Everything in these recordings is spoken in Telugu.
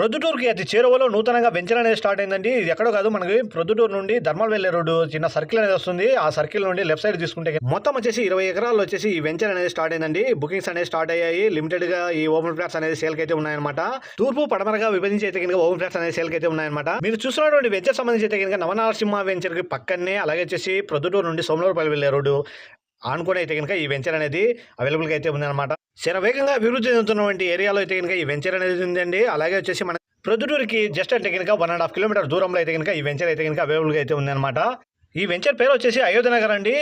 ప్రొద్దుటూరుకి అతి చేరువలో నూతనంగా వెంచర్ అనేది స్టార్ట్ అయిందండి. ఇది ఎక్కడో కాదు మనకి ప్రొద్దుటూరు నుండి ధర్మల్ వెళ్ళే రోడ్డు చిన్న సర్కిల్ అనేది వస్తుంది. ఆ సర్కిల్ నుండి లెఫ్ట్ సైడ్ తీసుకుంటే మొత్తం వచ్చేసి ఇరవై ఎకరాల్లో వచ్చేసి ఈ వెంచర్ అనేది స్టార్ట్ అయిందండి. బుకింగ్స్ అనేది స్టార్ట్ అయ్యాయి. లిమిటెడ్గా ఈ ఓపెన్ ఫ్లాట్స్ అనేది సేల్ అయితే ఉన్నాయన్నమాట. తూర్పు పడమరగా విభజించి అయితే కనుక ఓపెన్ ఫ్లాట్స్ అనేది సేల్ అయితే ఉన్నాయన్నమాట. మీరు చూస్తున్నటువంటి వెంచర్ సంబంధించి అయితే కనుక నవనరసింహ వెంచర్కి పక్కనే అలాగే వచ్చేసి ప్రొద్దుటూరు నుండి సోమలూరుపల్లి వెళ్ళే రోడ్డు. ఆనుకొని అయితే కనుక ఈ వెంచర్ అనేది అవైలబుల్గా అయితే ఉందన్నమాట. శరవేగంగా అభివృద్ధి చెందుతున్నటువంటి ఏరియాలో అయితే కనుక ఈ వెంచర్ అనేది ఉందండి. అలాగే వచ్చేసి మన ప్రొద్దుటూరుకి జస్ట్ అంటే కనుక వన్ అండ్ హాఫ్ కిలోమీటర్ దూరంలో అయితే కనుక ఈ వెంచర్ అయితే కనుక అవైలబుల్గా అయితే ఉందన్నమాట. ఈ వెంచర్ పేరు వచ్చేసి అయోధ్య నగర్ అండి.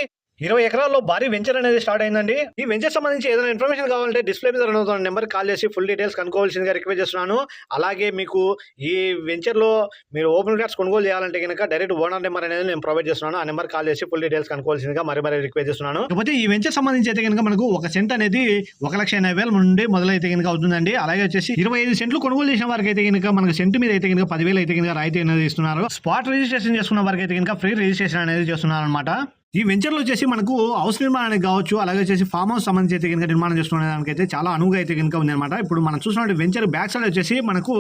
ఇరవై ఎకరాల్లో భారీ వెంచర్ అనేది స్టార్ట్ అయిందండి. ఈ వెంచర్ సంబంధించి ఏదైనా ఇన్ఫర్మేషన్ కావాలంటే డిస్ప్లే మీద రన్ అవుతున్న నెంబర్ కాల్ చేసి ఫుల్ డీటెయిల్స్ కనుక్కోవాల్సిందిగా రిక్వెస్ట్ చేస్తున్నాను. అలాగే మీకు ఈ వెంచర్లో మీరు ఓపెన్ ఫ్లాట్స్ కొనుగోలు చేయాలంటే కనుక డైరెక్ట్ ఓనర్ నెంబర్ అనేది నేను ప్రొవైడ్ చేస్తున్నాను. ఆ నెంబర్ కాల్ చేసి ఫుల్ డీటెయిల్స్ కనుక్కోవాల్సిందిగా మరి మరి రిక్వెస్ట్ చేస్తున్నాను. కాకపోతే ఈ వెంచర్ సంబంధించి అయితే కనుక మనకు ఒక సెంట్ అనేది ఒక లక్ష ఎనభై వేల నుండి మొదలైతే కనుక అవుతుందండి. అలాగే వచ్చేసి ఇరవై ఐదు సెంట్లు కొనుగోలు చేసిన వారికి అయితే కనుక మనకు సెంట్ మీద అయితే కనుక పదివేలు అయితే కనుక రాయితీ అనేది ఇస్తున్నారు. స్పాట్ రిజిస్ట్రేషన్ చేసుకున్న వారికి అయితే కనుక ఫ్రీ రిజిస్ట్రేషన్ అనేది చేస్తున్నారు అనమాట ఈ వెంచర్లో వచ్చేసి మనకు హౌస్ నిర్మాణానికి కావచ్చు అలాగే వచ్చేసి ఫామ్ హౌస్ సంబంధించి అయితే కనుక నిర్మాణం చేసుకునే దానికి అయితే చాలా అనువుగా అయితే కనుక ఉందన్నమాట. ఇప్పుడు మనం చూసినటువంటి వెంచర్ బ్యాక్ సైడ్ వచ్చేసి మనకు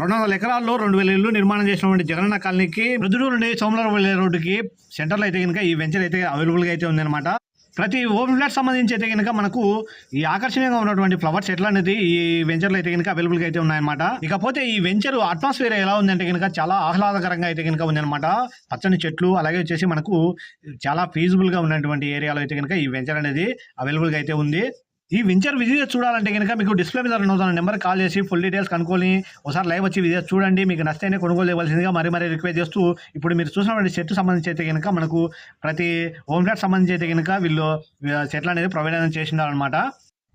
రెండు వందల ఎకరాల్లో రెండు వేల ఇల్లు నిర్మాణం చేసినటువంటి జగనన్న కాలనీకి ప్రొద్దుటూరు నుండి సోమవారం వెళ్ళే రోడ్డుకి సెంటర్లో అయితే కనుక ఈ వెంచర్ అయితే అవైలబుల్గా అయితే ఉందన్నమాట. ప్రతి ఓపెన్ ఫ్లాట్ సంబంధించి అయితే కనుక మనకు ఈ ఆకర్షణీయంగా ఉన్నటువంటి ఫ్లవర్స్ ఎట్లా అనేది ఈ వెంచర్లో అయితే కనుక అవైలబుల్గా అయితే ఉన్నాయన్నమాట. ఇకపోతే ఈ వెంచర్ అట్మాస్ఫియర్ ఎలా ఉందంటే కనుక చాలా ఆహ్లాదకరంగా అయితే కనుక ఉందన్నమాట. పచ్చని చెట్లు అలాగే వచ్చేసి మనకు చాలా ఫీజిబుల్గా ఉన్నటువంటి ఏరియాలో అయితే కనుక ఈ వెంచర్ అనేది అవైలబుల్గా అయితే ఉంది. ఈ వెంచర్ విజిట్ చూడాలంటే కనుక మీకు డిస్ప్లే మీద రన్ నెంబర్ కాల్ చేసి ఫుల్ డీటెయిల్స్ కనుక్కొని ఒకసారి లైవ్ వచ్చి విజిట్ చూడండి. మీకు నచ్చితేనే కొనుగోలు చేయవలసిందిగా మరీ మరీ రిక్వెస్ట్ చేస్తూ ఇప్పుడు మీరు చూసినటువంటి సెట్ సంబంధించి అయితే కనుక మనకు ప్రతి హోమ్ ఫ్లాట్ సంబంధించి అయితే కనుక వీళ్ళు సెట్లు అనేది ప్రొవైడ్ అనేది చేసినారనమాట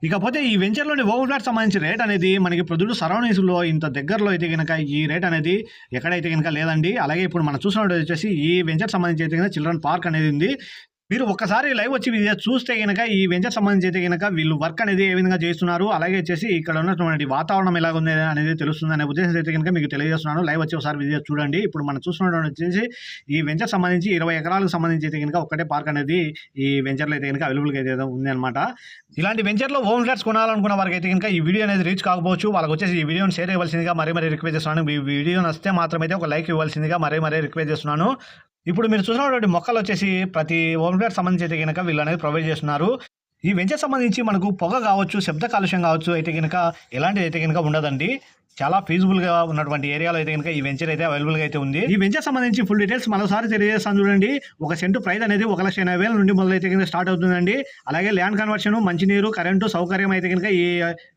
ఇకపోతే ఈ వెంచర్లోని ఓవర్ ఫ్లాట్ సంబంధించి రేట్ అనేది మనకి ప్రొద్దుడు సరౌండింగ్స్లో ఇంత దగ్గరలో అయితే కనుక ఈ రేట్ అనేది ఎక్కడైతే కనుక లేదండి. అలాగే ఇప్పుడు మనం చూసినట్టు వచ్చేసి ఈ వెంచర్ సంబంధించి అయితే కనుక చిల్డ్రన్ పార్క్ అనేది ఉంది. మీరు ఒక్కసారి లైవ్ వచ్చి ఇది చూస్తే కనుక ఈ వెంచర్ సంబంధించి అయితే కనుక వీళ్ళు వర్క్ అనేది ఏ విధంగా చేస్తున్నారు అలాగే వచ్చేసి ఇక్కడ ఉన్నటువంటి వాతావరణం ఎలా ఉంది అనేది తెలుస్తుంది అనే ఉద్దేశం అయితే కనుక మీకు తెలియజేస్తున్నాను. లైవ్ వచ్చి ఒకసారి విజయ చూడండి. ఇప్పుడు మనం చూస్తున్నటువంటి వచ్చేసి ఈ వెంచర్ సంబంధించి ఇరవై ఎకరాలకు సంబంధించి అయితే కనుక ఒకటే పార్క్ అనేది ఈ వెంచర్లో అయితే కనుక అవైలబుల్గా అయితే ఉంది అనమాట ఇలాంటి వెంచర్లో హోమ్ ఫ్లాట్స్ కొనాలనుకున్న వారికి అయితే కనుక ఈ వీడియో అనేది రీచ్ కాకపోవచ్చు. వాళ్ళకి వచ్చేసి ఈ వీడియోని షేర్ ఇవ్వాల్సిందిగా మరీ మరీ రిక్వెస్ట్ చేస్తున్నాను. ఈ వీడియో నచ్చితే మాత్రమైతే ఒక లైక్ ఇవ్వాల్సిందిగా మరీ మరీ రిక్వెస్ట్ చేస్తున్నాను. ఇప్పుడు మీరు చూసినటువంటి మొక్కలు వచ్చేసి ప్రతి హోమ్ సంబంధించి అయితే కనుక వీళ్ళు అనేది ప్రొవైడ్ చేస్తున్నారు. ఈ వెంచర్ సంబంధించి మనకు పొగ కావచ్చు శబ్ద కాలుష్యం కావచ్చు అయితే కనుక ఎలాంటిది అయితే కనుక ఉండదండి. చాలా ఫీజిబుల్గా ఉన్నటువంటి ఏరియాలో అయితే కనుక ఈ వెంచర్ అయితే అవైలబుల్గా అయితే ఉంది. ఈ వెంచర్ సంబంధించి ఫుల్ డీటెయిల్స్ మరోసారి తెలియజేస్తాను చూడండి. ఒక సెంటు ప్రైస్ అనేది ఒక లక్ష ఎనభై వేల నుండి మొదలైతే కనుక స్టార్ట్ అవుతుందండి. అలాగే ల్యాండ్ కన్వర్షన్ మంచినీరు కరెంటు సౌకర్యం అయితే కనుక ఈ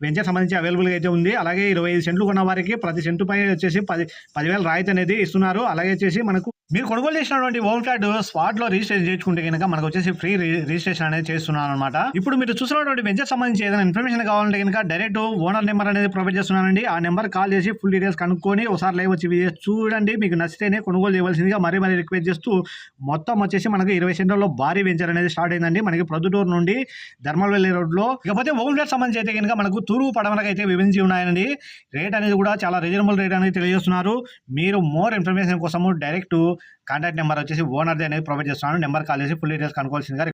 వెంచర్ సంబంధించి అవైలబుల్గా అయితే ఉంది. అలాగే ఇరవై ఐదు సెంట్లు కొన్న వారికి ప్రతి సెంటు పై వచ్చేసి పది పదివేల రాయితీ అనేది ఇస్తున్నారు. అలాగే వచ్చేసి మనకు మీరు కొనుగోలు చేసినటువంటి హోమ్ ఫ్లాట్ స్పాట్లో రిజిస్ట్రేషన్ చేసుకుంటే కనుక మనకు వచ్చేసి ఫ్రీ రిజిస్ట్రేషన్ అనేది చేస్తున్నాను అనమాట ఇప్పుడు మీరు చూసినటువంటి వెంచర్ సంబంధించి ఏదైనా ఇన్ఫర్మేషన్ కావాలంటే కనుక డైరెక్ట్ ఓనర్ నెంబర్ అనేది ప్రొవైడ్ చేస్తున్నానండి. ఆ నెంబర్ కాల్ చేసి ఫుల్ డీటెయిల్స్ కనుక్కొని ఒకసారి లైవ్ వచ్చి చూడండి. మీకు నచ్చితేనే కొనుగోలు చేయవలసిందిగా మరీ మరీ రిక్వెస్ట్ చేస్తూ మొత్తం వచ్చేసి మనకి ఇరవై సెంటర్లో భారీ వెంచర్ అనేది స్టార్ట్ అయిందండి. మనకి ప్రొద్దుటూరు నుండి ధర్మల్ రోడ్లో. ఇకపోతే హోమ్ ఫ్లాట్ సంబంధించి అయితే కనుక మనకు తూర్పు పడమలకు అయితే విభజించి ఉన్నాయండి. రేట్ అనేది కూడా చాలా రీజనబుల్ రేట్ అనేది తెలియజేస్తున్నారు. మీరు మోర్ ఇన్ఫర్మేషన్ కోసము డైరెక్ట్ కాంటాక్ట్ నెంబర్ వచ్చేసి ఓనర్ది అనేది ప్రొవైడ్ చేస్తున్నాను. నెంబర్ కాల్ చేసి ఫుల్ డీటెయిల్స్ కనుకోవాల్సిందిగా